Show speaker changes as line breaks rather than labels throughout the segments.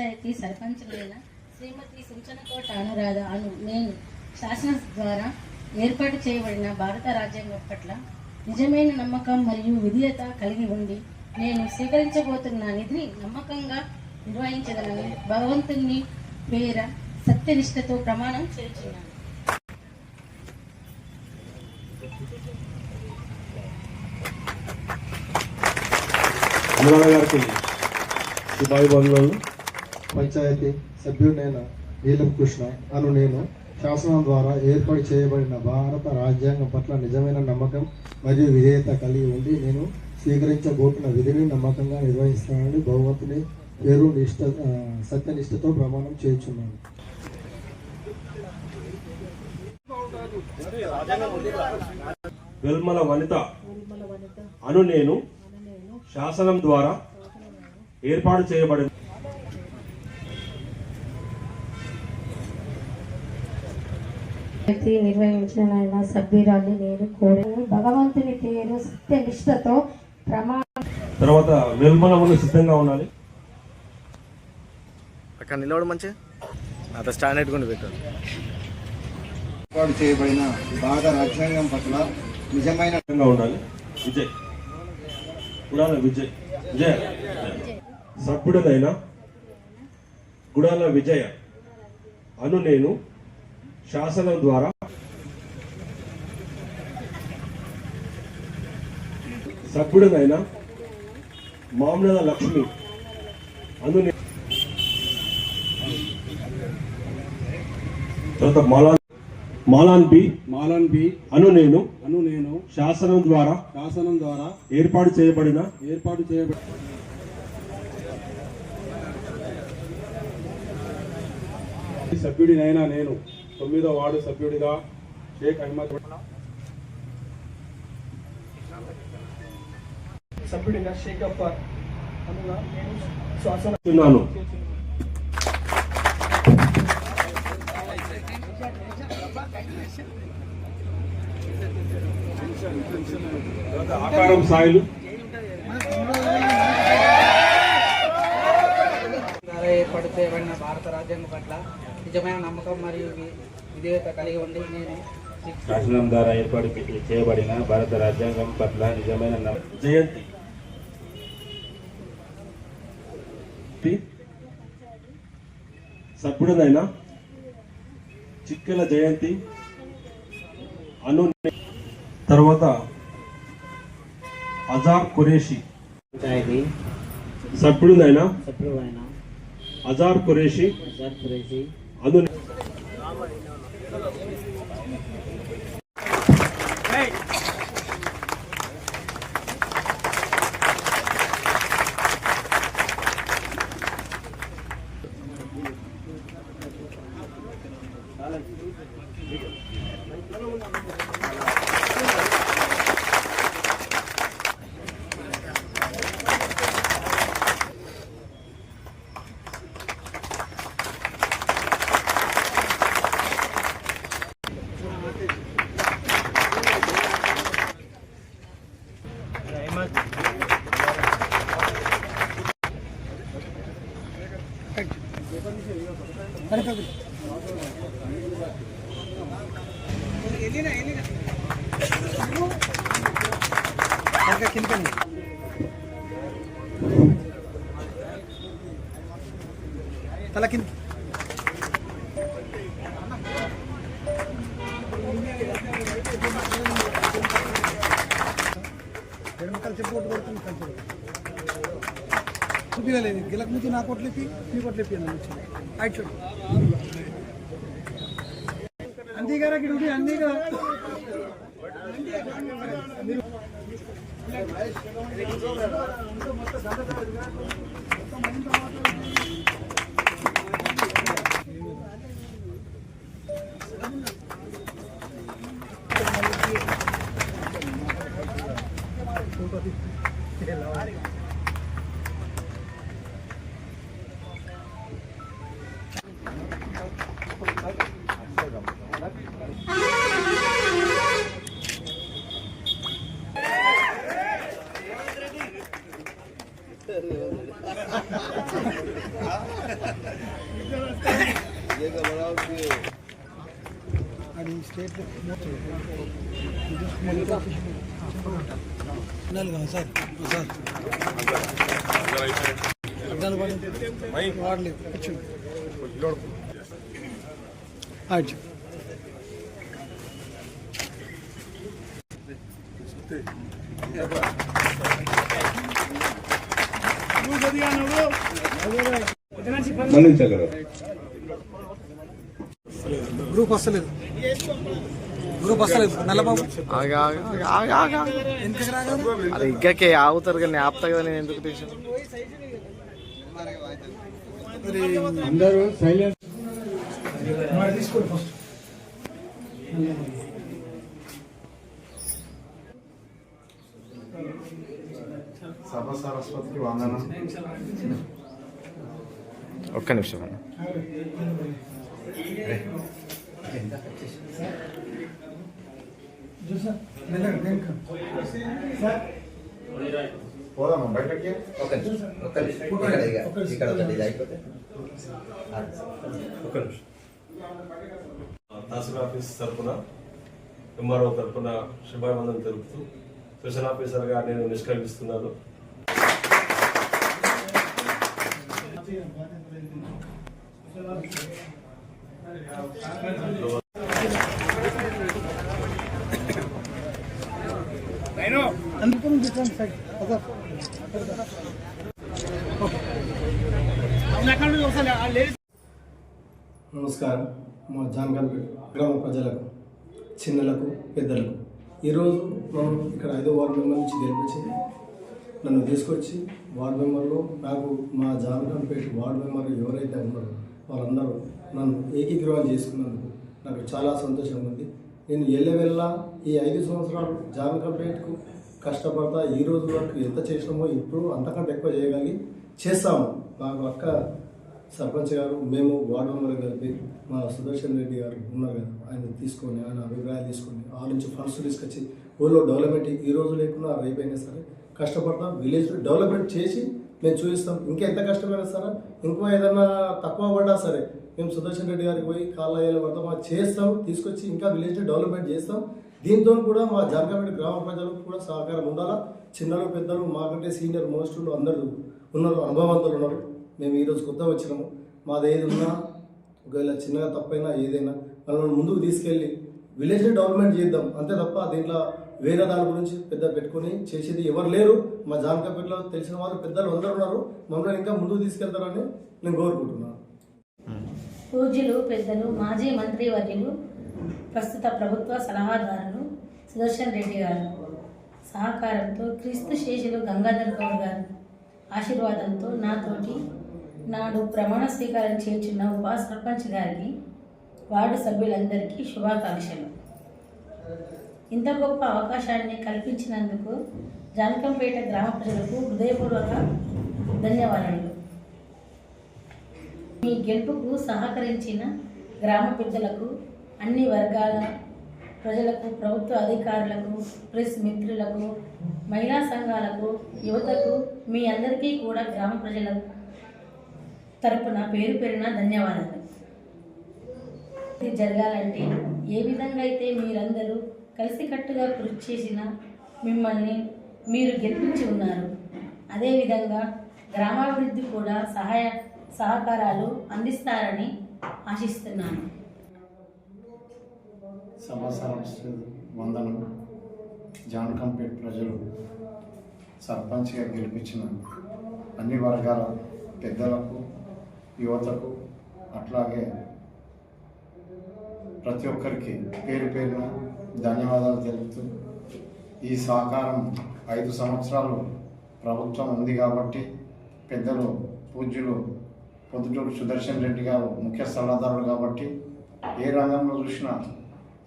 పంచాయతీ సర్పంచులైన శ్రీమతి సించనకోట అనురాధ అను నేను శాసన ద్వారా ఏర్పాటు చేయబడిన భారత రాజ్యాంగం పట్ల నిజమైన నమ్మకం మరియు విధేయత కలిగి ఉండి నేను స్వీకరించబోతున్న నిధిని నమ్మకంగా నిర్వహించగలని. భగవంతుని పేర సత్యనిష్టతో ప్రమాణం చేస్తున్నాను.
అనురాధ గారికి శుభాభివందనలు.
పంచాయతీ సభ్యుడైన నీలం కృష్ణ. అను నేను శాసనం ద్వారా ఏర్పాటు చేయబడిన భారత రాజ్యాంగం పట్ల నిజమైన నమ్మకం మరియు విధేయత కలిగి ఉండి నేను స్వీకరించబోతున్న విధిని నమ్మకంగా నిర్వహిస్తానని భగవంతుని పేరు నిష్ట సత్యనిష్టతో ప్రమాణం చేయుచున్నాను.
వెల్మల వనిత. అను నేను శాసనం ద్వారా ఏర్పాటు చేయబడిన
వ్యక్తి నిర్వహించిన సభ్యురాలు నేను కోరాను భగవంతుని పేరు సత్యనిష్టతో ప్రమాణం
తర్వాత వెల్మల సిద్ధంగా ఉండాలి.
అక్కడ నిలవడం మంచి అంత స్టాండ్ పెట్టుకుని పెట్టారు
ఏర్పాటు చేయబడిన భారత రాజ్యాంగం పట్ల నిజమైన
ఉండాలి. విజయ్. గుడాల విజయ్. విజయ. సభ్యుడనైన గుడాల విజయ అను నేను శాసనం ద్వారా సభ్యుడనైన మామల లక్ష్మి తర్వాత మాలాన్ మాలాన్ బి
మాలన్ బి
అను నేను
అను నేను
శాసనం ద్వారా
శాసనం ద్వారా
ఏర్పాటు చేయబడిన
ఏర్పాటు చేయబడి సభ్యుడినైనా నేను తొమ్మిదో వార్డు సభ్యుడిగా షేక్ అహ్మద్
సభ్యుడిగా షేక్ నేను శ్వాసన
ఆకారం సాయిలు
ద్వారా ఏర్పాటు చేయబడిన భారత రాజ్యాంగం పట్ల నిజమైన నమ్మకం మరియు విధేయత కలిగి ఉండి నేను
శాసనం ద్వారా ఏర్పాటు చేయబడిన భారత రాజ్యాంగం పట్ల నిజమైన
జయంతి. సభ్యుడనైనా చిక్కెల జయంతి అను తర్వాత అజార్ ఖురేషి సభ్యుడినైనా
సభ్యుడైన
అజార్ ఖురేషి
అజార్ ఖురేషి
అను
తల కింద. ఎడమకాలు చెప్పు కొట్టు కొడుతుంది కలిసి చూపించలేదు గిలక ముందు నా కొట్లేపి మీ కొట్లేపి అన్న వచ్చింది అయితే చూడు. అధికార గిడి
అన్ని మొత్తం సార్ సార్ వాడలేదు కూర్చోండి ఆడ్చు మన్నించగలరు గ్రూప్ వస్తలేదు. గ్రూప్ వస్తలేదు. నల్లబాబు.
అది ఇగ్గకే ఆగుతారు కానీ నేను ఆపుతా కదా నేను ఎందుకు
అందరూ
తీసుకోండి ఫస్ట్
సభ సరస్వతికి వందనం.
ఒక్క నిమిషం అన్న.
పోదామా బయటకి
ఒక నిమిషం తహసీల్ ఆఫీస్ తరఫున ఎంఆర్ఓ తరఫున శుభాభివందనం తెలుపుతూ స్పెషల్ ఆఫీసర్గా నేను నిష్క్రమిస్తున్నాను
Thank you. నమస్కారం. మా జాన్గల్ గ్రామ ప్రజలకు చిన్నలకు పెద్దలకు. ఈరోజు మనం ఇక్కడ ఐదో వార్డు మెంబర్ నుంచి గెలిపించింది నన్ను తీసుకొచ్చి వార్డు మెంబర్లో నాకు మా జాన్గల్పేట వార్డు మెంబర్ ఎవరైతే ఉన్నారో వారందరూ నన్ను ఏకీగ్రహం చేసుకున్నందుకు నాకు చాలా సంతోషంగా ఉంది. నేను ఎల్లవెల్లా ఈ ఐదు సంవత్సరాలు జాన్గల్పేటకు కష్టపడతా ఈ రోజు వరకు ఎంత చేసినామో ఇప్పుడు అంతకంటే ఎక్కువ చేయగలిగి చేస్తాము. నాకు అక్క సర్పంచ్ గారు మేము వార్డు మెంబర్ కలిపి మా సుదర్శన్ రెడ్డి గారు ఉన్నారు కదా ఆయన తీసుకొని ఆయన అభిప్రాయాలు తీసుకొని ఆ నుంచి ఫండ్స్ తీసుకొచ్చి ఊళ్ళో డెవలప్మెంట్ ఈ రోజు లేకుండా రేపైనా సరే కష్టపడతాం విలేజ్ డెవలప్మెంట్ చేసి మేము చూపిస్తాం. ఇంకా ఎంత కష్టమైనా సరే ఇంకో ఏదైనా తక్కువ పడ్డా సరే మేము సుదర్శన్ రెడ్డి గారికి పోయి కాళ్ళ అయ్యేలా పడతాం. మా చేస్తాం తీసుకొచ్చి ఇంకా విలేజ్ డెవలప్మెంట్ చేస్తాం. దీంతో కూడా మా జార్ఖండ్ గ్రామ ప్రజలకు కూడా సహకారం ఉండాలా? చిన్నలు పెద్దలు మాకంటే సీనియర్ మోస్టులు అందరూ ఉన్నారు అనుభవవంతులు ఉన్నారు. మేము ఈరోజు కొత్త వచ్చినాము. మాది ఏది ఉన్నా ఒకవేళ చిన్నగా తప్పైనా ఏదైనా వాళ్ళని ముందుకు తీసుకెళ్ళి విలేజ్ డెవలప్మెంట్ చేద్దాం. అంతే తప్ప దీంట్లో వేరే దాని గురించి పెద్ద పెట్టుకొని చేసేది ఎవరు లేరు. మా జానకపేటలో తెలిసిన వారు పెద్దలు అందరూ ఉన్నారు. మమ్మల్ని ఇంకా ముందుకు తీసుకెళ్తారని నేను కోరుకుంటున్నాను.
పూజ్యులు పెద్దలు మాజీ మంత్రి వర్యులు ప్రస్తుత ప్రభుత్వ సలహాదారులు సుదర్శన్ రెడ్డి గారు సహకారంతో క్రీస్తు శేషులు గంగాధర్ గౌడ్ గారు ఆశీర్వాదంతో నాతోటి నాడు ప్రమాణ స్వీకారం చేర్చున్న ఉప సర్పంచ్ గారికి వార్డు సభ్యులందరికీ శుభాకాంక్షలు. ఇంత గొప్ప అవకాశాన్ని కల్పించినందుకు జానకంపేట గ్రామ ప్రజలకు హృదయపూర్వక ధన్యవాదాలు. మీ గెలుపుకు సహకరించిన గ్రామ పెద్దలకు అన్ని వర్గాల ప్రజలకు ప్రభుత్వ అధికారులకు ప్రెస్ మిత్రులకు మహిళా సంఘాలకు యువతకు మీ అందరికీ కూడా గ్రామ ప్రజల తరపున పేరు పేరున ధన్యవాదాలు. ఇది జరగాలంటే ఏ విధంగా అయితే మీరందరూ కలిసికట్టుగా కృషి చేసిన మిమ్మల్ని మీరు గెలిపించి ఉన్నారు. అదేవిధంగా గ్రామాభివృద్ధి కూడా సహాయ సహకారాలు అందిస్తారని ఆశిస్తున్నాను.
సమాచారం వందనం. జానకంపేట ప్రజలు సర్పంచ్గా గెలిపించిన అన్ని వర్గాల పెద్దలకు యువతకు అట్లాగే ప్రతి ఒక్కరికి పేరు పేరున ధన్యవాదాలు తెలుపుతూ ఈ సహకారం ఐదు సంవత్సరాలు ప్రభుత్వం ఉంది కాబట్టి పెద్దలు పూజ్యులు పొద్దుటూరు సుదర్శన్ రెడ్డి గారు ముఖ్య సలహాదారులు కాబట్టి ఏ రంగంలో చూసినా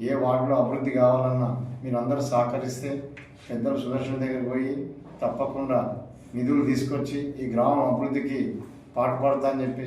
ఏ వార్డులో అభివృద్ధి కావాలన్నా మీరందరూ సహకరిస్తే పెద్దలు సుదర్శన్ దగ్గరికి పోయి తప్పకుండా నిధులు తీసుకొచ్చి ఈ గ్రామం అభివృద్ధికి పాటుపడతా అని చెప్పి